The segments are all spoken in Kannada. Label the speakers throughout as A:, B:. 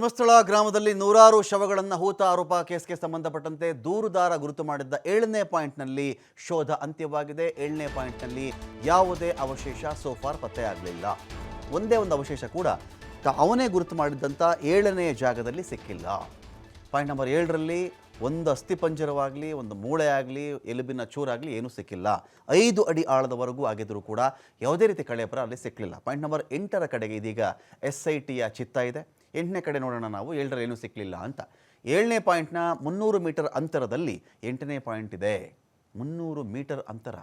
A: ಧರ್ಮಸ್ಥಳ ಗ್ರಾಮದಲ್ಲಿ ನೂರಾರು ಶವಗಳನ್ನು ಹೂತ ಆರೋಪ ಕೇಸ್ಗೆ ಸಂಬಂಧಪಟ್ಟಂತೆ ದೂರುದಾರ ಗುರುತು ಮಾಡಿದ್ದ ಏಳನೇ ಪಾಯಿಂಟ್ನಲ್ಲಿ ಶೋಧ ಅಂತ್ಯವಾಗಿದೆ. ಏಳನೇ ಪಾಯಿಂಟ್ನಲ್ಲಿ ಯಾವುದೇ ಅವಶೇಷ ಸೋಫಾರ್ ಪತ್ತೆಯಾಗಲಿಲ್ಲ. ಒಂದೇ ಒಂದು ಅವಶೇಷ ಕೂಡ ಅವನೇ ಗುರುತು ಮಾಡಿದ್ದಂಥ ಏಳನೇ ಜಾಗದಲ್ಲಿ ಸಿಕ್ಕಿಲ್ಲ. ಪಾಯಿಂಟ್ ನಂಬರ್ ಏಳರಲ್ಲಿ ಒಂದು ಅಸ್ಥಿಪಂಜರವಾಗಲಿ ಒಂದು ಮೂಳೆ ಆಗಲಿ, ಎಲುಬಿನ ಚೂರಾಗಲಿ ಏನೂ ಸಿಕ್ಕಿಲ್ಲ. ಐದು ಅಡಿ ಆಳದವರೆಗೂ ಆಗಿದ್ದರೂ ಕೂಡ ಯಾವುದೇ ರೀತಿ ಕಳೆಪರ ಅಲ್ಲಿ ಸಿಕ್ಕಲಿಲ್ಲ ಪಾಯಿಂಟ್ ನಂಬರ್ ಎಂಟರ ಕಡೆಗೆ ಇದೀಗ ಎಸ್ ಐ ಟಿಯ ಚಿತ್ತ ಇದೆ. ಎಂಟನೇ ಕಡೆ ನೋಡೋಣ ನಾವು ಏಳರಲ್ಲಿ ಏನೂ ಸಿಕ್ಕಲಿಲ್ಲ ಅಂತ. ಏಳನೇ ಪಾಯಿಂಟ್ನ ಮುನ್ನೂರು ಮೀಟರ್ ಅಂತರದಲ್ಲಿ ಎಂಟನೇ ಪಾಯಿಂಟ್ ಇದೆ. ಮುನ್ನೂರು ಮೀಟರ್ ಅಂತರ.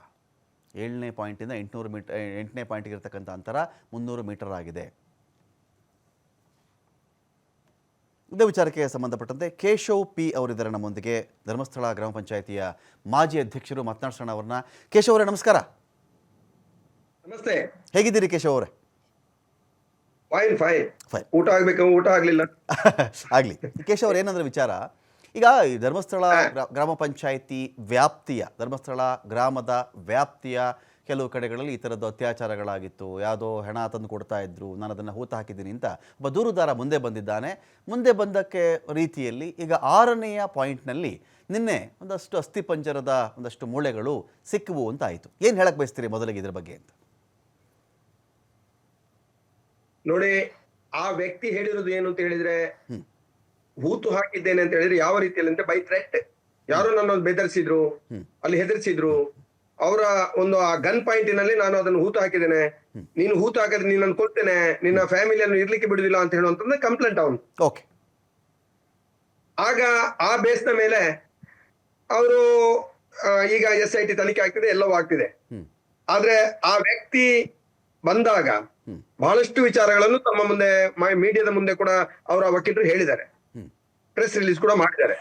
A: ಏಳನೇ ಪಾಯಿಂಟಿಂದ ಎಂಟುನೂರು ಮೀಟರ್ ಎಂಟನೇ ಪಾಯಿಂಟ್ಗೆ ಇರತಕ್ಕಂಥ ಅಂತರ ಮುನ್ನೂರು ಮೀಟರ್ ಆಗಿದೆ. ಇದೇ ವಿಚಾರಕ್ಕೆ ಸಂಬಂಧಪಟ್ಟಂತೆ ಕೇಶವ್ ಪಿ ಅವರಿದ್ದಾರೆ ನಮ್ಮೊಂದಿಗೆ. ಧರ್ಮಸ್ಥಳ ಗ್ರಾಮ ಪಂಚಾಯಿತಿಯ ಮಾಜಿ ಅಧ್ಯಕ್ಷರು ಮಾತನಾಡ್ಸೋಣ ಅವ್ರನ್ನ. ಕೇಶವ್ ಅವರೇ ನಮಸ್ಕಾರ.
B: ನಮಸ್ತೆ.
A: ಹೇಗಿದ್ದೀರಿ ಕೇಶವ್ ಅವರೇ?
B: ಫೈನ್ ಫೈನ್ ಊಟ ಆಗ್ಬೇಕು ಊಟ ಆಗ್ಲಿಲ್ಲ.
A: ಆಗಲಿ. ಕೇಶವ್ ಅವ್ರು ಏನಂದ್ರೆ ವಿಚಾರ? ಈಗ ಈ ಧರ್ಮಸ್ಥಳ ಗ್ರಾಮ ಪಂಚಾಯಿತಿ ವ್ಯಾಪ್ತಿಯ ಧರ್ಮಸ್ಥಳ ಗ್ರಾಮದ ವ್ಯಾಪ್ತಿಯ ಕೆಲವು ಕಡೆಗಳಲ್ಲಿ ಈ ಥರದ್ದು ಅತ್ಯಾಚಾರಗಳಾಗಿತ್ತು. ಯಾವುದೋ ಹೆಣ ತಂದು ಕೊಡ್ತಾ ಇದ್ರು ನಾನು ಅದನ್ನು ಹೂತು ಹಾಕಿದ್ದೀನಿ ಅಂತ ಒಬ್ಬ ದೂರುದಾರ ಮುಂದೆ ಬಂದಿದ್ದಾನೆ. ಮುಂದೆ ಬಂದಕ್ಕೆ ರೀತಿಯಲ್ಲಿ ಈಗ ಆರನೆಯ ಪಾಯಿಂಟ್ನಲ್ಲಿ ನಿನ್ನೆ ಒಂದಷ್ಟು ಅಸ್ಥಿಪಂಜರದ ಒಂದಷ್ಟು ಮೂಳೆಗಳು ಸಿಕ್ಕುವು ಅಂತ ಆಯಿತು. ಏನು ಹೇಳಕ್ಕೆ ಬಯಸ್ತೀರಿ ಮೊದಲಿಗೆ ಇದ್ರ ಬಗ್ಗೆ ಅಂತ?
B: ನೋಡಿ ಆ ವ್ಯಕ್ತಿ ಹೇಳಿರೋದು ಏನು ಅಂತ ಹೇಳಿದ್ರೆ ಹೂತು ಹಾಕಿದ್ದೇನೆ ಅಂತ ಹೇಳಿದ್ರೆ ಯಾವ ರೀತಿಯಲ್ಲಿ ಅಂದ್ರೆ ಬೈ ಥ್ರೆಟ್ ಯಾರೋ ನನ್ನ ಬೆದರಿಸಿದ್ರು ಅಲ್ಲಿ ಹೆದರಿಸಿದ್ರು. ಅವರ ಒಂದು ಆ ಗನ್ ಪಾಯಿಂಟಿನಲ್ಲಿ ನಾನು ಅದನ್ನು ಹೂತು ಹಾಕಿದ್ದೇನೆ. ನೀನು ಹೂತು ಹಾಕಿದ್ರೆ ನೀನು ಕೊಡ್ತೇನೆ ನಿನ್ನ ಫ್ಯಾಮಿಲಿಯನ್ನು ಇರ್ಲಿಕ್ಕೆ ಬಿಡುದಿಲ್ಲ ಅಂತ ಹೇಳುವಂತಂದ್ರೆ ಕಂಪ್ಲೇಂಟ್ ಅವನು.
A: ಓಕೆ
B: ಆಗ ಆ ಬೇಸ್ನ ಮೇಲೆ ಅವರು ಈಗ ಎಸ್ ಐ ಟಿ ತನಿಖೆ ಆಗ್ತಿದೆ ಎಲ್ಲವೂ ಆಗ್ತಿದೆ. ಆದ್ರೆ ಆ ವ್ಯಕ್ತಿ ಬಂದಾಗ. ಬಹಳಷ್ಟು ವಿಚಾರಗಳನ್ನು ತಮ್ಮ ಮುಂದೆ ಮೀಡಿಯಾದ ಮುಂದೆ ಕೂಡ ಅವರ ವಕೀಲರು ಹೇಳಿದ್ದಾರೆ. ಪ್ರೆಸ್ ರಿಲೀಸ್ ಕೂಡ ಮಾಡಿದ್ದಾರೆ.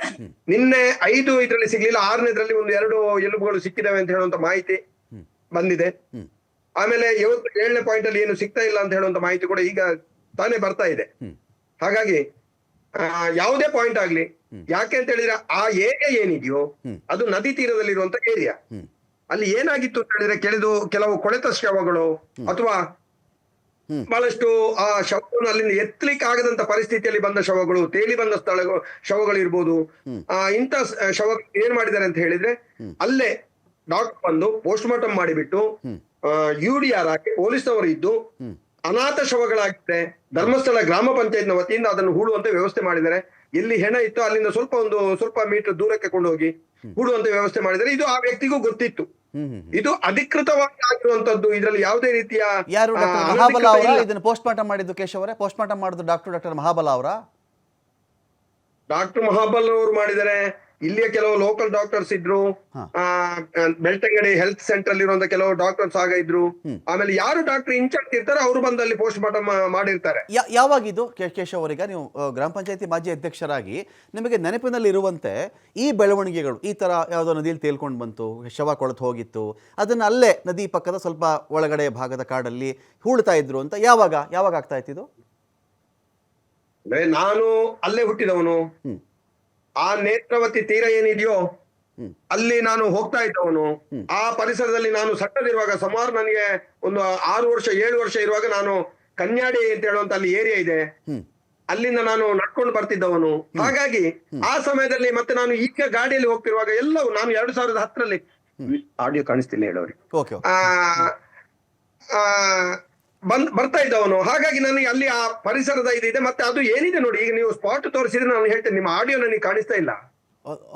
B: ನಿನ್ನೆ ಐದು ಇದರಲ್ಲಿ ಸಿಗ್ಲಿಲ್ಲ ಆರನೇದ್ರಲ್ಲಿ ಒಂದು ಎರಡು ಎಲುಬುಗಳು ಸಿಕ್ಕಿದಾವೆ ಅಂತ ಹೇಳುವಂತ ಮಾಹಿತಿ ಬಂದಿದೆ. ಆಮೇಲೆ ಇವತ್ತು ಏಳನೇ ಪಾಯಿಂಟ್ ಅಲ್ಲಿ ಏನು ಸಿಗ್ತಾ ಇಲ್ಲ ಅಂತ ಹೇಳುವಂತ ಮಾಹಿತಿ ಕೂಡ ಈಗ ತಾನೇ ಬರ್ತಾ ಇದೆ. ಹಾಗಾಗಿ ಯಾವುದೇ ಪಾಯಿಂಟ್ ಆಗ್ಲಿ, ಯಾಕೆ ಅಂತ ಹೇಳಿದ್ರೆ ಆ ಏರಿಯಾ ಏನಿದೆಯೋ, ಅದು ನದಿ ತೀರದಲ್ಲಿರುವಂತ ಏರಿಯಾ. ಅಲ್ಲಿ ಏನಾಗಿತ್ತು ಅಂತ ಹೇಳಿದ್ರೆ, ಕೆಳದು ಕೆಲವು ಕೊಳೆತ ಶವಗಳು ಅಥವಾ. ಬಹಳಷ್ಟು ಆ ಶವವನ್ನು ಅಲ್ಲಿಂದ ಎತ್ತಲಿಕ್ಕೆ ಆಗದಂತ ಪರಿಸ್ಥಿತಿಯಲ್ಲಿ ಬಂದ ಶವಗಳು ತೇಲಿ ಬಂದ ಸ್ಥಳಗಳು ಶವಗಳು ಇರ್ಬೋದು ಆ ಇಂತ ಶವ ಏನ್ ಮಾಡಿದ್ದಾರೆ ಅಂತ ಹೇಳಿದ್ರೆ ಅಲ್ಲೇ ಡಾಕ್ಟರ್ ಬಂದು ಪೋಸ್ಟ್ ಮಾರ್ಟಮ್ ಮಾಡಿಬಿಟ್ಟು
A: ಹ್ಮ್.
B: ಯು ಡಿ ಆರ್ ಹಾಕಿ ಪೊಲೀಸ್ನವರು ಇದ್ದು ಅನಾಥ ಶವಗಳಾಗಿದೆ ಧರ್ಮಸ್ಥಳ ಗ್ರಾಮ ಪಂಚಾಯತ್ನ ವತಿಯಿಂದ ಅದನ್ನು ಹೂಡುವಂತ ವ್ಯವಸ್ಥೆ ಮಾಡಿದ್ದಾರೆ. ಎಲ್ಲಿ ಹೆಣ ಇತ್ತು ಅಲ್ಲಿಂದ ಸ್ವಲ್ಪ ಒಂದು ಸ್ವಲ್ಪ ಮೀಟರ್ ದೂರಕ್ಕೆ ಕೊಂಡೋಗಿ ಹೂಡುವಂತ ವ್ಯವಸ್ಥೆ ಮಾಡಿದರೆ ಇದು ಆ ವ್ಯಕ್ತಿಗೂ ಗೊತ್ತಿತ್ತು. ಇದು ಅಧಿಕೃತವಾಗಿ ಆಗಿರುವಂತದ್ದು ಇದರಲ್ಲಿ ಯಾವುದೇ ರೀತಿಯ
A: ಯಾರು ಮಹಾಬಲ ಅವರ ಇದನ್ನ ಪೋಸ್ಟ್ ಮಾರ್ಟಮ್ ಮಾಡಿದ್ದು ಕೇಶವ್ ಅವರೇ? ಪೋಸ್ಟ್ ಮಾರ್ಟಮ್ ಮಾಡಿದ್ದು ಡಾಕ್ಟರ್ ಡಾಕ್ಟರ್ ಮಹಾಬಲ ಅವರ?
B: ಡಾಕ್ಟರ್ ಮಹಾಬಲ್ ಅವರು ಮಾಡಿದ್ದಾರೆ ಇಲ್ಲಿಯ ಕೆಲವು ಲೋಕಲ್ ಡಾಕ್ಟರ್ಸ್ ಇದ್ರು ಆ ಬೆಳ್ತಂಗಡಿ ಹೆಲ್ತ್ ಸೆಂಟರ್ ಅಲ್ಲಿ ಇರುವಂತ ಕೆಲವು ಡಾಕ್ಟರ್ಸ್ ಆಗ ಇದ್ರು. ಆಮೇಲೆ ಯಾರು ಡಾಕ್ಟರ್ ಇನ್ಚಾರ್ಜ್ ಇರ್ತಾರೆ ಅವರು ಬಂದು ಅಲ್ಲಿ ಪೋಸ್ಟ್ ಮಾರ್ಟಮ್ ಮಾಡಿರ್ತಾರೆ.
A: ಯಾವಾಗಿದ್ದು ಕೇಶವ್ ಅವರಿಗೆ? ನೀವು ಗ್ರಾಮ ಪಂಚಾಯತಿ ಮಾಜಿ ಅಧ್ಯಕ್ಷರಾಗಿ ನಿಮಗೆ ನೆನಪಿನಲ್ಲಿ ಇರುವಂತೆ ಈ ಬೆಳವಣಿಗೆಗಳು ಈ ತರ ಯಾವುದೋ ನದಿಯಲ್ಲಿ ತೇಲ್ಕೊಂಡು ಬಂತು ಶವ ಕೊಳತು ಹೋಗಿತ್ತು ಅದನ್ನ ಅಲ್ಲೇ ನದಿ ಪಕ್ಕದ ಸ್ವಲ್ಪ ಒಳಗಡೆ ಭಾಗದ ಕಾಡಲ್ಲಿ ಹೂಳ್ತಾ ಇದ್ರು ಅಂತ ಯಾವಾಗ ಯಾವಾಗ ಆಗ್ತಾ ಇತ್ತು ಇದು?
B: ನಾನು ಅಲ್ಲೇ ಹುಟ್ಟಿದವನು. ಆ ನೇತ್ರಾವತಿ ತೀರ ಏನಿದೆಯೋ ಅಲ್ಲಿ ನಾನು ಹೋಗ್ತಾ ಇದ್ದವನು. ಆ ಪರಿಸರದಲ್ಲಿ ನಾನು ಸಣ್ಣದಿರುವಾಗ ಸುಮಾರು ನನಗೆ ಒಂದು ಆರು ವರ್ಷ ಏಳು ವರ್ಷ ಇರುವಾಗ ನಾನು ಕನ್ಯಾಡಿ ಅಂತ ಹೇಳುವಂತ ಅಲ್ಲಿ ಏರಿಯಾ ಇದೆ. ಅಲ್ಲಿಂದ ನಾನು ನಡ್ಕೊಂಡು ಬರ್ತಿದ್ದವನು. ಹಾಗಾಗಿ ಆ ಸಮಯದಲ್ಲಿ ಮತ್ತೆ ನಾನು ಈಗ ಗಾಡಿಯಲ್ಲಿ ಹೋಗ್ತಿರುವಾಗ ಎಲ್ಲವೂ ನಾನು ಎರಡು ಸಾವಿರದ ಹತ್ತರಲ್ಲಿ ಆಡಿಯೋ ಕಾಣಿಸ್ತಿಲ್ಲ ಹೇಳೋರಿ ಆ, ಬಂದ್ ಬರ್ತಾ ಇದ್ದವನು. ಹಾಗಾಗಿ ನನಗೆ ಅಲ್ಲಿ ಆ ಪರಿಸರದ ಇದಿದೆ ಮತ್ತೆ ಅದು ಏನಿದೆ ನೋಡಿ, ಈಗ ನೀವು ಸ್ಪಾಟ್ ತೋರಿಸಿದ್ರೆ ನಾನು ಹೇಳ್ತೇನೆ, ನಿಮ್ಮ ಆಡಿಯೋ ನನಗೆ ಕಾಣಿಸ್ತಾ ಇಲ್ಲ.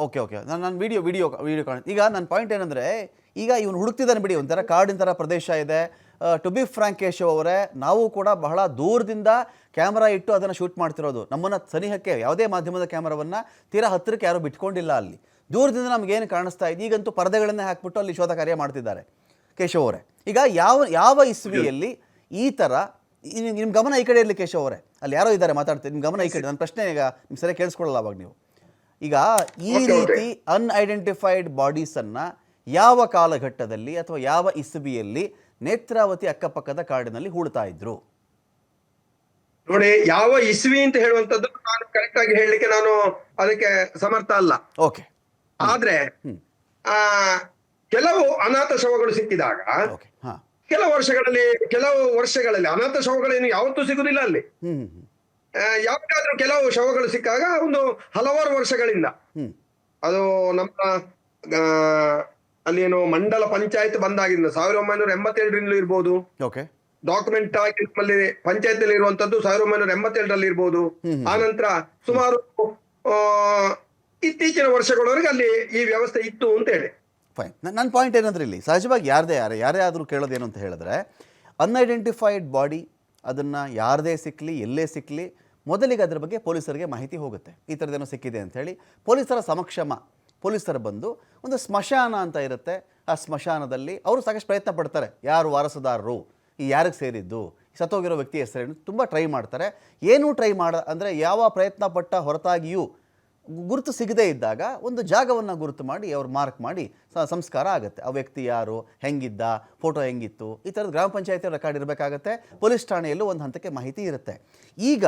A: Okay okay. ನಾನು ನಾನು ವಿಡಿಯೋ ವಿಡಿಯೋ ವಿಡಿಯೋ ಕಾಣ, ಈಗ ನನ್ನ ಪಾಯಿಂಟ್ ಏನಂದರೆ, ಈಗ ಇವನು ಹುಡುಕ್ತಿದ್ದಾನೆ ಬಿಡಿ, ಒಂಥರ ಕಾಡಿನ ಥರ ಪ್ರದೇಶ ಇದೆ. ಟು ಬಿ ಫ್ರಾಂಕ್ ಕೇಶವ್ ಅವರೇ, ನಾವು ಕೂಡ ಬಹಳ ದೂರದಿಂದ ಕ್ಯಾಮ್ರಾ ಇಟ್ಟು ಅದನ್ನು ಶೂಟ್ ಮಾಡ್ತಿರೋದು. ನಮ್ಮನ್ನು ಸನಿಹಕ್ಕೆ ಯಾವುದೇ ಮಾಧ್ಯಮದ ಕ್ಯಾಮ್ರಾವನ್ನು ತೀರಾ ಹತ್ತಿರಕ್ಕೆ ಯಾರೂ ಬಿಟ್ಕೊಂಡಿಲ್ಲ ಅಲ್ಲಿ. ದೂರದಿಂದ ನಮಗೇನು ಕಾಣಿಸ್ತಾ ಇದೆ? ಈಗಂತೂ ಪರದೆಗಳನ್ನೇ ಹಾಕ್ಬಿಟ್ಟು ಅಲ್ಲಿ ಶೋಧ ಕಾರ್ಯ ಮಾಡ್ತಿದ್ದಾರೆ ಕೇಶವ್ ಅವರೇ. ಈಗ ಯಾವ ಯಾವ ಇಸ್ವಿಯಲ್ಲಿ ಈ ಥರ ನಿಮ್ಮ ಗಮನ ಈ ಕಡೆ ಇರಲಿ ಕೇಶವ್ ಅವರೇ. ಅಲ್ಲಿ ಯಾರೋ ಇದ್ದಾರೆ ಮಾತಾಡ್ತೀರಿ ನಿಮ್ಮ ಗಮನ ಈ ಕಡೆ ನನ್ನ ಪ್ರಶ್ನೆ ಈಗ ನಿಮ್ಗೆ ಸರಿ ಕೇಳಿಸ್ಕೊಳ್ಳಲ್ಲ ಅವಾಗ ನೀವು. ಈಗ ಈ. ರೀತಿ ಅನ್ಐಡೆಂಟಿಫೈಡ್ ಬಾಡೀಸನ್ನು ಯಾವ ಕಾಲಘಟ್ಟದಲ್ಲಿ ಅಥವಾ ಯಾವ ಇಸವಿಯಲ್ಲಿ ನೇತ್ರಾವತಿ ಅಕ್ಕಪಕ್ಕದ ಕಾಡಿನಲ್ಲಿ ಹೂಳ್ತಾ ಇದ್ರು?
B: ನೋಡಿ ಯಾವ ಇಸ್ವಿ ಅಂತ ಹೇಳುವಂತದ್ದು ನಾನು ಕರೆಕ್ಟ್ ಆಗಿ ಹೇಳಲಿಕ್ಕೆ ನಾನು ಅದಕ್ಕೆ ಸಮರ್ಥ ಅಲ್ಲ.
A: ಓಕೆ
B: ಆದ್ರೆ ಆ ಕೆಲವು ಅನಾಥ ಶವಗಳು ಸಿಕ್ಕಿದಾಗ ಕೆಲವು ವರ್ಷಗಳಲ್ಲಿ ಕೆಲವು ವರ್ಷಗಳಲ್ಲಿ ಅನಾಥ ಶವಗಳೇನು ಯಾವತ್ತೂ ಸಿಗುದಿಲ್ಲ ಅಲ್ಲಿ. ಯಾವಾಗಾದ್ರೂ ಕೆಲವು ಶವಗಳು ಸಿಕ್ಕಾಗ ಒಂದು ಹಲವಾರು ವರ್ಷಗಳಿಂದ. ಅದು ನಮ್ಮ ಅಲ್ಲಿ ಏನು ಮಂಡಲ ಪಂಚಾಯತ್ ಬಂದಾಗಿಂದ ಸಾವಿರದ ಒಂಬೈನೂರ ಎಂಬತ್ತೇಳರಿಂದಲೂ ಇರ್ಬೋದು. ಡಾಕ್ಯುಮೆಂಟ್ ಆಗಿ ನಮ್ಮಲ್ಲಿ ಪಂಚಾಯತ್ ಇರುವಂತದ್ದು ಸಾವಿರದ ಒಂಬೈನೂರ ಎಂಬತ್ತೇಳರಲ್ಲಿ ಇರ್ಬೋದು. ನಂತರ ಸುಮಾರು ಇತ್ತೀಚಿನ ವರ್ಷಗಳವರೆಗೆ ಅಲ್ಲಿ ಈ ವ್ಯವಸ್ಥೆ ಇತ್ತು ಅಂತ ಹೇಳಿ.
A: ಫೈನ್ ನನ್ನ ಪಾಯಿಂಟ್ ಏನಂದ್ರೆ ಇಲ್ಲಿ, ಸಹಜವಾಗಿ ಯಾರದೇ ಯಾರೇ ಯಾರೇ ಆದರೂ ಕೇಳೋದೇನು ಅಂತ ಹೇಳಿದ್ರೆ ಅನ್ಐಡೆಂಟಿಫೈಡ್ ಬಾಡಿ ಅದನ್ನು ಯಾರದೇ ಸಿಕ್ಕಲಿ ಎಲ್ಲೇ ಸಿಕ್ಕಲಿ ಮೊದಲಿಗೆ ಅದರ ಬಗ್ಗೆ ಪೊಲೀಸರಿಗೆ ಮಾಹಿತಿ ಹೋಗುತ್ತೆ. ಈ ಥರದ್ದೇನೋ ಸಿಕ್ಕಿದೆ ಅಂಥೇಳಿ ಪೊಲೀಸರ ಸಮಕ್ಷಮ ಪೊಲೀಸರು ಬಂದು ಒಂದು ಸ್ಮಶಾನ ಅಂತ ಇರುತ್ತೆ. ಆ ಸ್ಮಶಾನದಲ್ಲಿ ಅವರು ಸಾಕಷ್ಟು ಪ್ರಯತ್ನ ಪಡ್ತಾರೆ. ಯಾರು ವಾರಸುದಾರರು? ಈ ಯಾರಿಗೆ ಸೇರಿದ್ದು? ಸತ್ತೋಗಿರೋ ವ್ಯಕ್ತಿ ಹೆಸರೇನು? ತುಂಬ ಟ್ರೈ ಮಾಡ್ತಾರೆ. ಏನೂ ಟ್ರೈ ಮಾಡ, ಅಂದರೆ ಯಾವ ಪ್ರಯತ್ನ ಪಟ್ಟ ಹೊರತಾಗಿಯೂ ಗುರುತು ಸಿಗದೇ ಇದ್ದಾಗ ಒಂದು ಜಾಗವನ್ನು ಗುರುತು ಮಾಡಿ ಅವ್ರು ಮಾರ್ಕ್ ಮಾಡಿ ಸಂಸ್ಕಾರ ಆಗುತ್ತೆ. ಆ ವ್ಯಕ್ತಿ ಯಾರು, ಹೆಂಗಿದ್ದ, ಫೋಟೋ ಹೆಂಗಿತ್ತು, ಈ ಥರದ ಗ್ರಾಮ ಪಂಚಾಯತಿ ರೆಕಾರ್ಡ್ ಇರಬೇಕಾಗತ್ತೆ. ಪೊಲೀಸ್ ಠಾಣೆಯಲ್ಲೂ ಒಂದು ಹಂತಕ್ಕೆ ಮಾಹಿತಿ ಇರುತ್ತೆ. ಈಗ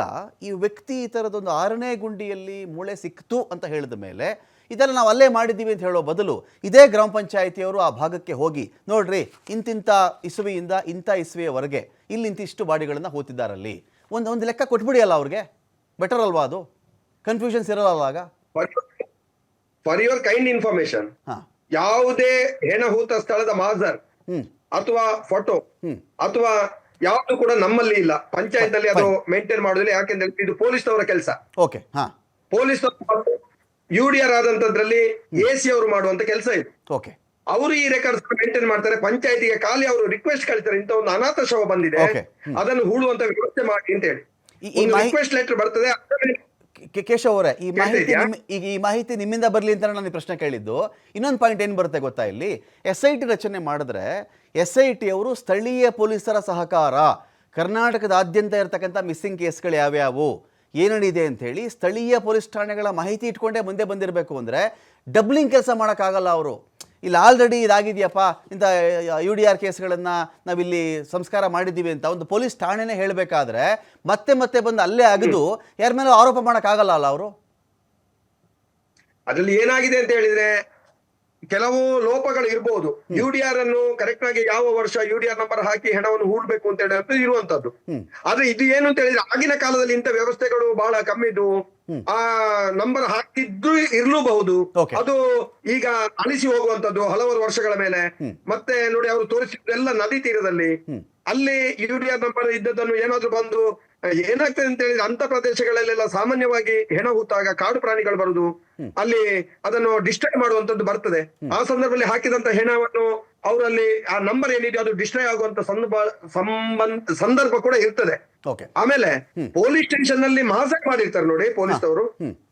A: ಈ ವ್ಯಕ್ತಿ ಈ ಥರದೊಂದು ಆರನೇ ಗುಂಡಿಯಲ್ಲಿ ಮೂಳೆ ಸಿಕ್ತು ಅಂತ ಹೇಳಿದ ಮೇಲೆ ಇದೆಲ್ಲ ನಾವು ಅಲ್ಲೇ ಮಾಡಿದ್ದೀವಿ ಅಂತ ಹೇಳೋ ಬದಲು ಇದೇ ಗ್ರಾಮ ಪಂಚಾಯಿತಿಯವರು ಆ ಭಾಗಕ್ಕೆ ಹೋಗಿ, ನೋಡ್ರಿ ಇಂತಿಂಥ ಇಸುವೆಯಿಂದ ಇಂಥ ಇಸುವೆಯವರೆಗೆ ಇಲ್ಲಿ ಇಂತಿಷ್ಟು ಬಾಡಿಗಳನ್ನು ಹೋತಿದ್ದಾರಲ್ಲಿ. ಒಂದು ಒಂದು ಲೆಕ್ಕ ಕೊಟ್ಬಿಡಿ ಅಲ್ಲ ಅವ್ರಿಗೆ. ಬೆಟರ್ ಅಲ್ವಾ ಅದು? ಕನ್ಫ್ಯೂಷನ್ಸ್ ಇರಲ್ಲ ಆಗ
B: ಫಾರ್ ಯುವರ್ ಕೈಂಡ್ ಇನ್ಫಾರ್ಮೇಶನ್ ಯಾವುದೇ ಹೆಣಹೂತ ಸ್ಥಳದ ಮಾಜರ್ ಅಥವಾ ಫೋಟೋ. ಅಥವಾ ಯಾವುದು ಕೂಡ ನಮ್ಮಲ್ಲಿ ಇಲ್ಲ. ಪಂಚಾಯತ್ ಅಲ್ಲಿ ಅದು ಮೇಂಟೈನ್ ಮಾಡೋದಿಲ್ಲ. ಯಾಕೆಂದ್ರೆ ಇದು ಪೊಲೀಸ್ನವರ ಕೆಲಸ.
A: Okay
B: police U D R ಆದಂತದ್ರಲ್ಲಿ A C ಅವರು ಮಾಡುವಂತ ಕೆಲಸ ಇದೆ.
A: ಓಕೆ.
B: ಅವರು ಈ ರೆಕಾರ್ಡ್ಸ್ ಮೇಂಟೈನ್ ಮಾಡ್ತಾರೆ. ಪಂಚಾಯತಿಗೆ ಖಾಲಿ ಅವರು ರಿಕ್ವೆಸ್ಟ್ ಕಳಿಸ್ತಾರೆ. ಇಂತ ಒಂದು ಅನಾಥ ಶವ ಬಂದಿದೆ. ಅದನ್ನು ಹೂಡುವಂತ ವ್ಯವಸ್ಥೆ ಮಾಡಿ ಅಂತ ಹೇಳಿ. ರಿಕ್ವೆಸ್ಟ್ ಲೆಟರ್ ಬರ್ತದೆ.
A: ಕೇಶವ್ ಅವರೇ ಈ ಮಾಹಿತಿ? ಈಗ ಈ ಮಾಹಿತಿ ನಿಮ್ಮಿಂದ ಬರಲಿ ಅಂತ ನಾನು ಪ್ರಶ್ನೆ ಕೇಳಿದ್ದು. ಇನ್ನೊಂದು ಪಾಯಿಂಟ್ ಏನು ಬರುತ್ತೆ ಗೊತ್ತಾ ಇಲ್ಲಿ? ಎಸ್ ಐ ಟಿ ರಚನೆ ಮಾಡಿದ್ರೆ ಎಸ್ ಐ ಟಿ ಅವರು ಸ್ಥಳೀಯ ಪೊಲೀಸರ ಸಹಕಾರ. ಕರ್ನಾಟಕದಾದ್ಯಂತ ಇರತಕ್ಕಂಥ ಮಿಸ್ಸಿಂಗ್ ಕೇಸ್ಗಳು ಯಾವ್ಯಾವು? ಏನೇನಿದೆ ಅಂಥೇಳಿ ಸ್ಥಳೀಯ ಪೊಲೀಸ್ ಠಾಣೆಗಳ ಮಾಹಿತಿ ಇಟ್ಕೊಂಡೇ ಮುಂದೆ ಬಂದಿರಬೇಕು ಅಂದರೆ ಡಬ್ಲಿಂಗ್ ಕೆಲಸ ಮಾಡೋಕ್ಕಾಗಲ್ಲ ಅವರು. ಇಲ್ಲಿ ಆಲ್ರೆಡಿ ಇದಾಗಿದೆಯಪ್ಪ, ಇಂಥ ಯು ಡಿ ಆರ್ ಕೇಸ್ಗಳನ್ನು ನಾವಿಲ್ಲಿ ಸಂಸ್ಕಾರ ಮಾಡಿದ್ದೀವಿ ಅಂತ ಒಂದು ಪೊಲೀಸ್ ಠಾಣೆನೇ ಹೇಳಬೇಕಾದ್ರೆ ಮತ್ತೆ ಮತ್ತೆ ಬಂದು ಅಲ್ಲೇ ಆಗದು ಯಾರ ಮೇಲೆ ಆರೋಪ ಮಾಡೋಕ್ಕಾಗಲ್ಲ ಅಲ್ಲ ಅವರು?
B: ಅದರಲ್ಲಿ ಏನಾಗಿದೆ ಅಂತ ಹೇಳಿದ್ರೆ ಕೆಲವು ಲೋಪಗಳು ಇರಬಹುದು ಯು ಡಿ ಆರ್ ಅನ್ನು ಕರೆಕ್ಟ್ ಆಗಿ ಯಾವ ವರ್ಷ ಯು ಡಿ ಆರ್ ನಂಬರ್ ಹಾಕಿ ಹೆಣವನ್ನು ಹೂಡ್ಬೇಕು ಅಂತ ಹೇಳಿ ಇರುವಂತದ್ದು. ಆದ್ರೆ ಇದು ಏನು ಅಂತ ಹೇಳಿದ್ರೆ ಆಗಿನ ಕಾಲದಲ್ಲಿ ಇಂಥ ವ್ಯವಸ್ಥೆಗಳು ಬಹಳ ಕಮ್ಮಿ ಇದ್ವು. ಆ ನಂಬರ್ ಹಾಕಿದ್ದು ಇರ್ಲೂಬಹುದು. ಅದು ಈಗ ಅಳಿಸಿ ಹೋಗುವಂತದ್ದು ಹಲವಾರು ವರ್ಷಗಳ ಮೇಲೆ. ಮತ್ತೆ ನೋಡಿ ಅವರು ತೋರಿಸಿದ್ದೆಲ್ಲ ನದಿ ತೀರದಲ್ಲಿ. ಅಲ್ಲಿ ಯು ಡಿ ಆರ್ ನಂಬರ್ ಇದ್ದದನ್ನು ಏನಾದ್ರು ಬಂದು ಏನಾಗ್ತದೆ ಅಂತ ಹೇಳಿದ್ರೆ ಅಂತ ಪ್ರದೇಶಗಳಲ್ಲೆಲ್ಲ ಸಾಮಾನ್ಯವಾಗಿ ಹೆಣ ಹೂತಾಗ ಕಾಡು ಪ್ರಾಣಿಗಳು ಬರುದು ಅಲ್ಲಿ ಅದನ್ನು ಡಿಸ್ಟ್ರಾಯ್ ಮಾಡುವಂತದ್ದು ಬರ್ತದೆ. ಆ ಸಂದರ್ಭದಲ್ಲಿ ಹಾಕಿದಂತ ಹೆಣವನ್ನು ಅವರಲ್ಲಿ ಆ ನಂಬರ್ ಏನಿದೆ ಅದು ಡಿಸ್ಟ್ರಾಯ್ ಆಗುವಂತ ಸಂದರ್ಭ ಸಂಬಂಧ ಸಂದರ್ಭ ಕೂಡ ಇರ್ತದೆ. ಆಮೇಲೆ ಪೊಲೀಸ್ ಸ್ಟೇಷನ್ನಲ್ಲಿ ಮಹಾಸಕ್ ಮಾಡಿರ್ತಾರೆ ನೋಡಿ ಪೊಲೀಸ್ ಅವರು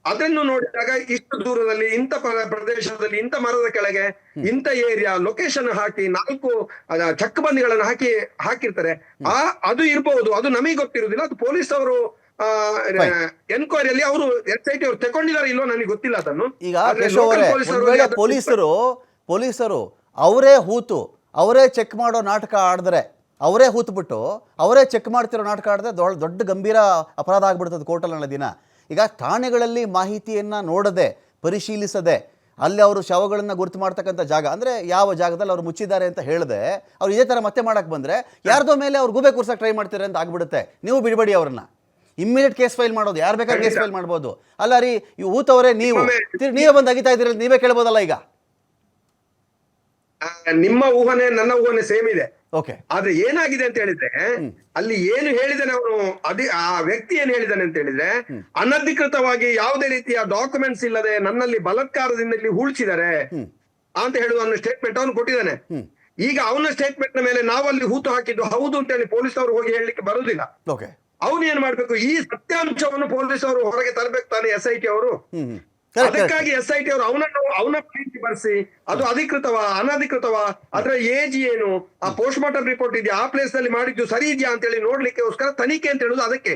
B: ಅದನ್ನು ನೋಡಿದಾಗ ಇಷ್ಟು ದೂರದಲ್ಲಿ ಇಂಥ ಪ್ರದೇಶದಲ್ಲಿ ಇಂಥ ಮರದ ಕೆಳಗೆ ಇಂಥ ಏರಿಯಾ ಲೊಕೇಶನ್ ಹಾಕಿ ನಾಲ್ಕು ಚಕ್ ಬಂದಿಗಳನ್ನು ಹಾಕಿ ಹಾಕಿರ್ತಾರೆ. ಆ ಅದು ಇರಬಹುದು ಅದು ನಮಗೆ ಗೊತ್ತಿರುವುದಿಲ್ಲ ಅದು ಪೊಲೀಸ್ ಅವರು ಎನ್ಕ್ವೈರಿಯಲ್ಲಿ ಅವರು ಎಸ್ ಐ ಟಿ ಅವರು ತಗೊಂಡಿದ್ದಾರೆ ಇಲ್ಲೋ ನನಗೆ ಗೊತ್ತಿಲ್ಲ ಅದನ್ನು.
A: ಈಗ ಪೊಲೀಸರು ಪೊಲೀಸರು ಅವರೇ ಹೂತು ಅವರೇ ಚೆಕ್ ಮಾಡೋ ನಾಟಕ ಆಡಿದ್ರೆ ಅವರೇ ಹೂತ್ಬಿಟ್ಟು ಅವರೇ ಚೆಕ್ ಮಾಡ್ತಿರೋ ನಾಟಕ ಆಡದೆ ದೊಡ್ಡ ದೊಡ್ಡ ಗಂಭೀರ ಅಪರಾಧ ಆಗ್ಬಿಡ್ತದೆ ಕೋರ್ಟಲ್ಲಿ ನಾಳೆ ದಿನ. ಈಗ ಠಾಣೆಗಳಲ್ಲಿ ಮಾಹಿತಿಯನ್ನು ನೋಡದೆ ಪರಿಶೀಲಿಸದೆ ಅಲ್ಲಿ ಅವರು ಶವಗಳನ್ನು ಗುರುತು ಮಾಡ್ತಕ್ಕಂಥ ಜಾಗ ಅಂದರೆ ಯಾವ ಜಾಗದಲ್ಲಿ ಅವ್ರು ಮುಚ್ಚಿದ್ದಾರೆ ಅಂತ ಹೇಳಿದೆ ಅವ್ರು ಇದೇ ಥರ ಮತ್ತೆ ಮಾಡೋಕ್ಕೆ ಬಂದರೆ ಯಾರ್ದೋ ಮೇಲೆ ಅವ್ರು ಗೂಬೆ ಕೂರ್ಸಕ್ಕೆ ಟ್ರೈ ಮಾಡ್ತಾರೆ ಅಂತ ಆಗ್ಬಿಡುತ್ತೆ. ನೀವು ಬಿಡಬೇಡಿ ಅವ್ರನ್ನ. ಇಮ್ಮಿಡಿಯೇಟ್ ಕೇಸ್ ಫೈಲ್ ಮಾಡೋದು. ಯಾರು ಬೇಕಾದ್ರೆ ಕೇಸ್ ಫೈಲ್ ಮಾಡ್ಬೋದು. ಅಲ್ಲ ರೀ ಈ ಊತವರೇ ನೀವು. ನೀವೇ ಬಂದು ಅಗಿತಾ ಇದ್ದೀರಿ ನೀವೇ ಕೇಳ್ಬೋದಲ್ಲ ಈಗ?
B: ನಿಮ್ಮ ಊಹನೆ ನನ್ನ ಊಹನೆ ಸೇಮ್ ಇದೆ. ಆದ್ರೆ ಏನಾಗಿದೆ ಅಂತ ಹೇಳಿದ್ರೆ ಅಲ್ಲಿ ಏನು ಹೇಳಿದಾನೆ ಅವನು ಅದೇ ಆ ವ್ಯಕ್ತಿ ಏನ್ ಹೇಳಿದಾನೆ ಅಂತ ಹೇಳಿದ್ರೆ ಅನಧಿಕೃತವಾಗಿ ಯಾವುದೇ ರೀತಿಯ ಡಾಕ್ಯುಮೆಂಟ್ಸ್ ಇಲ್ಲದೆ ನನ್ನಲ್ಲಿ ಬಲತ್ಕಾರದಿಂದ ಇಲ್ಲಿ ಹೂಳ್ಸಿದ್ದಾರೆ ಅಂತ ಹೇಳುವ ಅವನ ಸ್ಟೇಟ್ಮೆಂಟ್ ಅವನು ಕೊಟ್ಟಿದ್ದಾನೆ ಈಗ ಅವನ ಸ್ಟೇಟ್ಮೆಂಟ್ನ ಮೇಲೆ ನಾವಲ್ಲಿ ಹೂತು ಹಾಕಿದ್ದು ಹೌದು ಅಂತ ಹೇಳಿ ಪೊಲೀಸ್ ಅವರು ಹೋಗಿ ಹೇಳಲಿಕ್ಕೆ ಬರುದಿಲ್ಲ. ಅವನು ಏನ್ ಮಾಡ್ಬೇಕು? ಈ ಸತ್ಯಾಂಶವನ್ನು ಪೊಲೀಸ್ ಅವರು ಹೊರಗೆ ತರಬೇಕು ತಾನೆ ಎಸ್ ಐ ಟಿ ಅವರು? ಅದಕ್ಕಾಗಿ ಎಸ್ ಐ ಟಿ ಅವರು ಅವನನ್ನು ಅವನ ಪ್ರೀತಿ ಬರೆಸಿ ಅದು ಅಧಿಕೃತವ ಅನಧಿಕೃತವ ಅದರ ಏಜ್ ಏನು ಆ ಪೋಸ್ಟ್ ಮಾರ್ಟಮ್ ರಿಪೋರ್ಟ್ ಇದೆಯಾ ಆ ಪ್ಲೇಸ್ನಲ್ಲಿ ಮಾಡಿದ್ದು ಸರಿ ಇದೆಯಾ ಅಂತ ಹೇಳಿ ನೋಡ್ಲಿಕ್ಕೆ ತನಿಖೆ ಅಂತ ಹೇಳುದು ಅದಕ್ಕೆ.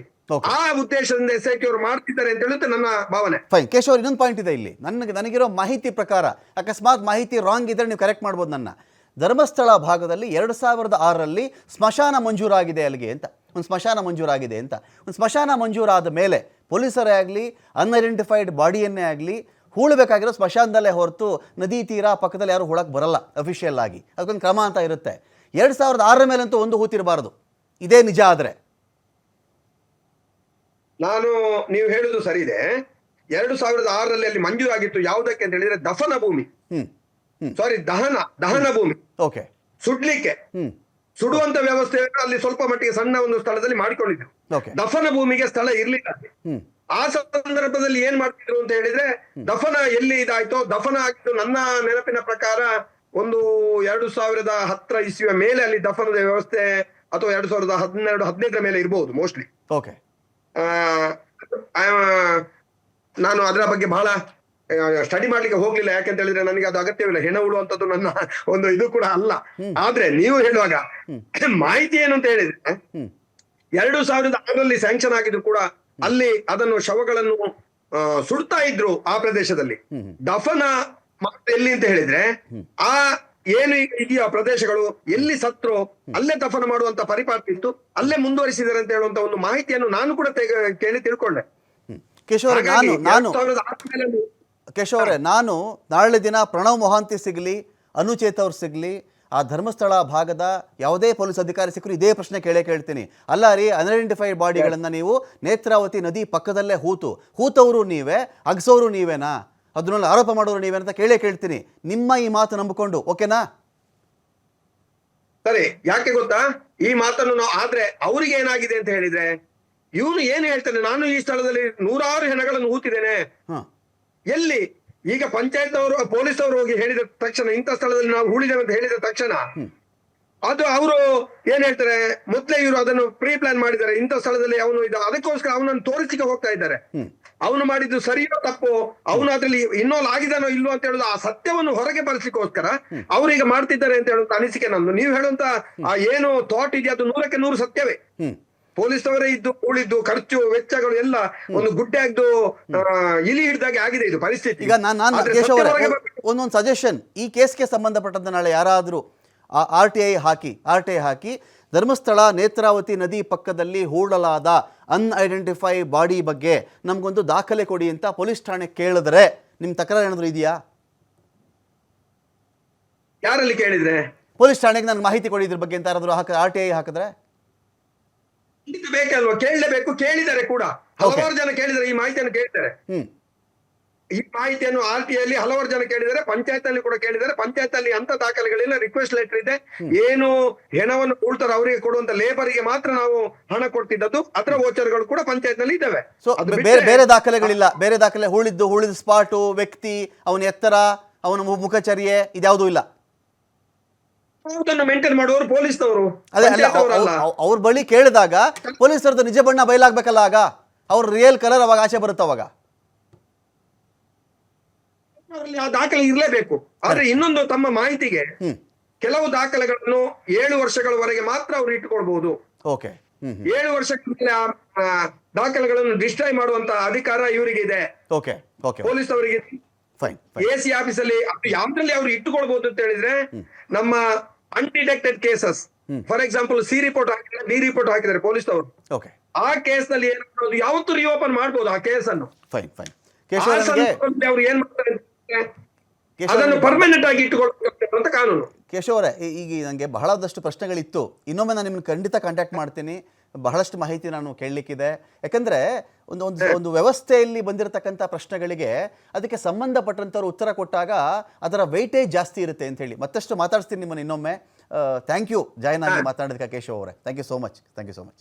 B: ಆ ಉದ್ದೇಶದಿಂದ ಎಸ್ ಐ ಟಿ ಅವರು ಮಾಡ್ತಿದ್ದಾರೆ ಅಂತ ಹೇಳುತ್ತೆ ನನ್ನ ಭಾವನೆ.
A: ಫೈನ್ ಕೇಶವ್ ಇನ್ನೊಂದು ಪಾಯಿಂಟ್ ಇದೆ ಇಲ್ಲಿ. ನನಗೆ ನನಗಿರೋ ಮಾಹಿತಿ ಪ್ರಕಾರ ಅಕಸ್ಮಾತ್ ಮಾಹಿತಿ ರಾಂಗ್ ಇದ್ರೆ ನೀವು ಕರೆಕ್ಟ್ ಮಾಡ್ಬೋದು ನನ್ನ. ಧರ್ಮಸ್ಥಳ ಭಾಗದಲ್ಲಿ ಎರಡು ಸಾವಿರದ ಆರರಲ್ಲಿ ಸ್ಮಶಾನ ಮಂಜೂರಾಗಿದೆ ಅಲ್ಲಿಗೆ ಅಂತ. ಒಂದು ಸ್ಮಶಾನ ಮಂಜೂರಾಗಿದೆ ಅಂತ. ಒಂದು ಸ್ಮಶಾನ ಮಂಜೂರಾದ ಮೇಲೆ ಪೊಲೀಸರೇ ಆಗಲಿ ಅನ್ಐಡೆಂಟಿಫೈಡ್ ಬಾಡಿಯನ್ನೇ ಆಗಲಿ ಹೂಳಬೇಕಾಗಿರೋ ಸ್ಮಶಾನದಲ್ಲೇ ಹೊರತು ನದಿ ತೀರ ಪಕ್ಕದಲ್ಲಿ ಯಾರು ಹೂಳಕ್ಕೆ ಬರಲ್ಲ ಅಫಿಷಿಯಲ್ ಆಗಿ. ಅದಕ್ಕೊಂದು ಕ್ರಮ ಅಂತ ಇರುತ್ತೆ. ಎರಡು ಸಾವಿರದ ಆರರ ಮೇಲಂತೂ ಒಂದು ಹೂತಿರಬಾರ್ದು ಇದೇ ನಿಜ ಆದರೆ.
B: ನಾನು ನೀವು ಹೇಳುದು ಸರಿ ಇದೆ ಎರಡು ಸಾವಿರದ ಆರರಲ್ಲಿ ಅಲ್ಲಿ ಮಂಜೂರಾಗಿತ್ತು ಯಾವುದಕ್ಕೆ ಅಂತ ಹೇಳಿದ್ರೆ ದಫನ ಭೂಮಿ. ಸಾರಿ ದಹನ ದಹನ ಭೂಮಿ.
A: ಓಕೆ.
B: ಸುಡ್ಲಿಕ್ಕೆ.
A: ಹ್ಮ್.
B: ಸುಡುವಂತ ವ್ಯವಸ್ಥೆಯನ್ನು ಅಲ್ಲಿ ಸ್ವಲ್ಪ ಮಟ್ಟಿಗೆ ಸಣ್ಣ ಒಂದು ಸ್ಥಳದಲ್ಲಿ ಮಾಡಿಕೊಂಡಿದ್ರು
A: ಓಕೆ
B: ದಫನ ಭೂಮಿಗೆ ಸ್ಥಳ ಇರ್ಲಿಲ್ಲ ಆ ಸಂದರ್ಭದಲ್ಲಿ ಏನ್ ಮಾಡ್ತಿದ್ರು ಅಂತ ಹೇಳಿದ್ರೆ ದಫನ ಎಲ್ಲಿ ಇದಾಯ್ತೋ ದಫನ ಆಗಿದ್ದು ನನ್ನ ನೆನಪಿನ ಪ್ರಕಾರ ಒಂದು ಎರಡು ಸಾವಿರದ ಹತ್ತರ ಇಸ್ವಿಯ ಮೇಲೆ ಅಲ್ಲಿ ದಫನದ ವ್ಯವಸ್ಥೆ ಅಥವಾ ಎರಡು ಸಾವಿರದ ಹನ್ನೆರಡು ಹದಿನೈದರ ಮೇಲೆ ಇರಬಹುದು ಮೋಸ್ಟ್ಲಿ
A: ಆ
B: ನಾನು ಅದರ ಬಗ್ಗೆ ಬಹಳ ಸ್ಟಡಿ ಮಾಡ್ಲಿಕ್ಕೆ ಹೋಗ್ಲಿಲ್ಲ. ಯಾಕೆಂತ ಹೇಳಿದ್ರೆ ನನಗೆ ಅದು ಅಗತ್ಯವಿಲ್ಲ. ಹೆಣ ಉಳುವಂತದ್ದು ನನ್ನ ಒಂದು ಇದು ಕೂಡ ಅಲ್ಲ. ಆದ್ರೆ ನೀವು ಹೇಳುವಾಗ ಮಾಹಿತಿ ಏನು ಅಂತ ಹೇಳಿದ್ರೆ ಎರಡು ಸಾವಿರದ ಆರರಲ್ಲಿ ಸ್ಯಾಂಕ್ಷನ್ ಆಗಿದ್ರು ಕೂಡ ಅಲ್ಲಿ ಅದನ್ನು ಶವಗಳನ್ನು ಸುಡ್ತಾ ಇದ್ರು ಆ ಪ್ರದೇಶದಲ್ಲಿ. ದಫನ ಎಲ್ಲಿ ಅಂತ ಹೇಳಿದ್ರೆ ಆ ಏನು ಈಗ ಇದೆಯಾ ಪ್ರದೇಶಗಳು ಎಲ್ಲಿ ಸತ್ರು ಅಲ್ಲೇ ದಫನ ಮಾಡುವಂತ ಪರಿಪಾಠ ಇತ್ತು. ಅಲ್ಲೇ ಮುಂದುವರಿಸಿದ್ದಾರೆ ಅಂತ ಹೇಳುವಂತ ಒಂದು ಮಾಹಿತಿಯನ್ನು ನಾನು ಕೂಡ ಕೇಳಿ ತಿಳ್ಕೊಂಡೆ. ಹಾಗಾಗಿ
A: ನಾನು ನಾನು ಕೇಶವ್ ಅವರೇ ನಾನು ನಾಳೆ ದಿನ ಪ್ರಣವ್ ಮೊಹಾಂತಿ ಸಿಗಲಿ ಅನುಚೇತ್ ಅವ್ರು ಸಿಗಲಿ ಆ ಧರ್ಮಸ್ಥಳ ಭಾಗದ ಯಾವುದೇ ಪೊಲೀಸ್ ಅಧಿಕಾರಿ ಸಿಕ್ಕರು ಇದೇ ಪ್ರಶ್ನೆ ಕೇಳೇ ಕೇಳ್ತೀನಿ. ಅಲ್ಲ ರೀ ಅನ್ಐಡೆಂಟಿಫೈಡ್ ಬಾಡಿಗಳನ್ನು ನೀವು ನೇತ್ರಾವತಿ ನದಿ ಪಕ್ಕದಲ್ಲೇ ಹೂತು. ಹೂತವರು ನೀವೇ ಅಗಸೋರು ನೀವೇನಾ? ಅದನ್ನೆಲ್ಲ ಆರೋಪ ಮಾಡೋರು ನೀವೇ ಅಂತ ಕೇಳೇ ಕೇಳ್ತೀನಿ. ನಿಮ್ಮ ಈ ಮಾತು ನಂಬಿಕೊಂಡು ಓಕೆನಾ?
B: ಸರಿ ಯಾಕೆ ಗೊತ್ತಾ? ಈ ಮಾತನ್ನು ನಾವು ಆದ್ರೆ ಅವ್ರಿಗೆ ಏನಾಗಿದೆ ಅಂತ ಹೇಳಿದ್ರೆ ಇವನು ಏನ್ ಹೇಳ್ತಾನೆ? ನಾನು ಈ ಸ್ಥಳದಲ್ಲಿ ನೂರಾರು ಹೆಣಗಳನ್ನು ಹೂತಿದ್ದೇನೆ.
A: ಹಾಂ.
B: ಎಲ್ಲಿ? ಈಗ ಪಂಚಾಯತ್ ಅವರು ಪೊಲೀಸ್ ಅವರು ಹೋಗಿ ಹೇಳಿದ ತಕ್ಷಣ ಇಂಥ ಸ್ಥಳದಲ್ಲಿ ನಾವು ಹೂಡಿದ್ದೇವೆ ಅಂತ ಹೇಳಿದ ತಕ್ಷಣ ಅದು ಅವರು ಏನ್ ಹೇಳ್ತಾರೆ? ಮೊದ್ಲೇ ಇವರು ಅದನ್ನು ಪ್ರೀ ಪ್ಲಾನ್ ಮಾಡಿದ್ದಾರೆ. ಇಂಥ ಸ್ಥಳದಲ್ಲಿ ಅವನು ಇದು ಅದಕ್ಕೋಸ್ಕರ ಅವನನ್ನು ತೋರಿಸಿಕೆ ಹೋಗ್ತಾ ಇದ್ದಾರೆ. ಅವನು ಮಾಡಿದ್ದು ಸರಿಯೋ ತಪ್ಪೋ ಅವನು ಅದ್ರಲ್ಲಿ ಇನ್ವಾಲ್ವ್ ಆಗಿದಾನೋ ಇಲ್ವೋ ಅಂತ ಹೇಳುದು ಆ ಸತ್ಯವನ್ನು ಹೊರಗೆ ಬರಿಸಿಕೋಸ್ಕರ ಅವ್ರು ಈಗ ಮಾಡ್ತಿದ್ದಾರೆ ಅಂತ ಹೇಳುವಂತ ಅನಿಸಿಕೆ ನಂದು ನೀವು ಹೇಳುವಂತ ಆ ಏನು ಥಾಟ್ ಇದೆಯಾ? ಅದು ನೂರಕ್ಕೆ ನೂರು ಸತ್ಯವೇ.
A: ಹ್ಞೂ
B: ಪೊಲೀಸ್ ಅವರೇ ಇದ್ದು ಉಳಿದ್ದು ಖರ್ಚು ವೆಚ್ಚಗಳು ಎಲ್ಲ ಒಂದು ಗುಡ್ಡೆ ಆಗ್ದು ಇಲಿ ಹಿಡ್ದಾಗೆ ಆಗಿದೆ ಇದು ಪರಿಸ್ಥಿತಿ.
A: ಈಗ ನಾನು. ಒಂದೊಂದು ಸಜೆಷನ್ ಈ ಕೇಸ್ಗೆ ಸಂಬಂಧಪಟ್ಟಂತೆ ನಾಳೆ ಯಾರಾದರೂ ಆರ್ ಟಿ ಐ ಹಾಕಿ ಆರ್ ಟಿ ಐ ಹಾಕಿ ಧರ್ಮಸ್ಥಳ ನೇತ್ರಾವತಿ ನದಿ ಪಕ್ಕದಲ್ಲಿ ಹೂಡಲಾದ ಅನ್ಐಡೆಂಟಿಫೈ ಬಾಡಿ ಬಗ್ಗೆ ನಮಗೊಂದು ದಾಖಲೆ ಕೊಡಿ ಅಂತ ಪೊಲೀಸ್ ಠಾಣೆ ಕೇಳಿದ್ರೆ ನಿಮ್ಮ ತಕರಾರು ಏನಾದರೂ ಇದೆಯಾ?
B: ಯಾರಲ್ಲಿ ಕೇಳಿದ್ರೆ?
A: ಪೊಲೀಸ್ ಠಾಣೆಗೆ ನಾನು ಮಾಹಿತಿ ಕೊಡಿ ಇದ್ರ ಬಗ್ಗೆ ಅಂತ ಯಾರಾದರೂ ಹಾಕ ಆರ್ ಟಿ ಐ ಹಾಕಿದ್ರೆ?
B: ಖಂಡಿತ ಬೇಕಲ್ವಾ ಕೇಳಲೇಬೇಕು. ಕೇಳಿದ್ದಾರೆ ಕೂಡ. ಹಲವಾರು ಜನ ಕೇಳಿದ್ದಾರೆ. ಈ ಮಾಹಿತಿಯನ್ನು ಕೇಳಿದ್ದಾರೆ. ಈ ಮಾಹಿತಿಯನ್ನು ಆರ್ ಟಿ ಅಲ್ಲಿ ಹಲವಾರು ಜನ ಕೇಳಿದ್ದಾರೆ. ಪಂಚಾಯತ್ ಅಲ್ಲಿ ಕೂಡ ಕೇಳಿದ್ದಾರೆ. ಪಂಚಾಯತ್ ಅಲ್ಲಿ ಅಂತ ದಾಖಲೆಗಳಿಲ್ಲ. ರಿಕ್ವೆಸ್ಟ್ ಲೆಟರ್ ಇದೆ. ಏನು ಹೆಣವನ್ನು ಕೊಡ್ತಾರೆ ಅವರಿಗೆ ಕೊಡುವಂತ ಲೇಬರ್ಗೆ ಮಾತ್ರ ನಾವು ಹಣ ಕೊಡ್ತಿದ್ದದ್ದು. ಅದರ ವೋಚರ್ಗಳು ಕೂಡ
A: ಪಂಚಾಯತ್ನಲ್ಲಿ
B: ಇದಾವೆ
A: ಬೇರೆ ಬೇರೆ ದಾಖಲೆಗಳಿಲ್ಲ. ಬೇರೆ ದಾಖಲೆ ಉಳಿದ್ದು ಹುಳಿದ ಸ್ಪಾಟು ವ್ಯಕ್ತಿ ಅವನ ಎತ್ತರ ಅವನ ಮುಖಚರ್ಯೆ ಇದ್ಯಾವುದೂ ಇಲ್ಲ.
B: ಅದನ್ನು ಮೇಂಟೈನ್ ಮಾಡುವವರು ಪೊಲೀಸ್ನವರು.
A: ಅದೇ ಅಲ್ಲ ಅವ್ರ ಬಳಿ ಕೇಳಿದಾಗ ಪೊಲೀಸರದ್ದು ನಿಜ ಬಣ್ಣ ಬಯಲಾಗ್ಬೇಕಲ್ಲ ಆಗ? ಅವ್ರ ರಿಯಲ್ ಕಲರ್ ಅವಾಗ ಆಚೆ ಬರುತ್ತೆ ಅವಾಗ?
B: ಆ ದಾಖಲೆ ಇರಲೇಬೇಕು. ಆದ್ರೆ ಇನ್ನೊಂದು ತಮ್ಮ ಮಾಹಿತಿಗೆ ಕೆಲವು ದಾಖಲೆಗಳನ್ನು ಏಳು ವರ್ಷಗಳವರೆಗೆ ಮಾತ್ರ ಅವರು ಇಟ್ಟುಕೊಳ್ಬಹುದು.
A: ಓಕೆ.
B: ಏಳು ವರ್ಷಗಳ ಆ, ದಾಖಲೆಗಳನ್ನು ಡಿಸ್ಟ್ರಾಯ್ ಮಾಡುವಂತ ಅಧಿಕಾರ ಇವರಿಗೆ ಇದೆ
A: ಓಕೆ ಓಕೆ.
B: ಪೊಲೀಸ್ ಅವರಿಗೆ
A: ಫೈನ್ ಫೈನ್
B: ಎ ಸಿ ಆಫೀಸಲ್ಲಿ ಯಾವ್ದ್ರಲ್ಲಿ ಅವ್ರು ಇಟ್ಟುಕೊಳ್ಬಹುದು ಅಂತ ಹೇಳಿದ್ರೆ ನಮ್ಮ undetected cases for example C report ಹಾಕಿದ್ರೆ ಡಿ ರಿಪೋರ್ಟ್ ಹಾಕಿದ್ದಾರೆ ಪೊಲೀಸ್ ಅವರು ಆ ಕೇಸ್ನಲ್ಲಿ ಏನಾದ್ರು ಯಾವತ್ತೂ ರಿಓಪನ್ ಮಾಡಬಹುದು ಆ ಕೇಸ್ ಅನ್ನು ಅವ್ರು ಏನ್ ಮಾಡ್ತಾರೆ ಅದನ್ನು ಪರ್ಮನೆಂಟ್ ಆಗಿ ಅಂತ ಕಾನೂನು.
A: ಕೇಶವ್ ಅವರೇ ಈ- ಈಗ ನನಗೆ ಬಹಳದಷ್ಟು ಪ್ರಶ್ನೆಗಳಿತ್ತು. ಇನ್ನೊಮ್ಮೆ ನಾನು ನಿಮ್ಮನ್ನು ಖಂಡಿತ ಕಾಂಟ್ಯಾಕ್ಟ್ ಮಾಡ್ತೀನಿ. ಬಹಳಷ್ಟು ಮಾಹಿತಿ ನಾನು ಕೇಳಲಿಕ್ಕಿದೆ. ಯಾಕಂದರೆ ಒಂದು ಒಂದು ಒಂದು ವ್ಯವಸ್ಥೆಯಲ್ಲಿ ಬಂದಿರತಕ್ಕಂಥ ಪ್ರಶ್ನೆಗಳಿಗೆ ಅದಕ್ಕೆ ಸಂಬಂಧಪಟ್ಟಂಥವ್ರು ಉತ್ತರ ಕೊಟ್ಟಾಗ ಅದರ ವೆಯ್ಟೇಜ್ ಜಾಸ್ತಿ ಇರುತ್ತೆ ಅಂತ ಹೇಳಿ. ಮತ್ತಷ್ಟು ಮಾತಾಡ್ತೀನಿ ನಿಮ್ಮನ್ನು ಇನ್ನೊಮ್ಮೆ. ಥ್ಯಾಂಕ್ ಯು ಜಾಯ್ನ್ ಆಗಿ ಮಾತಾಡೋದಕ್ಕೆ ಕೇಶವ್ ಅವರೇ. Thank you so much thank you so much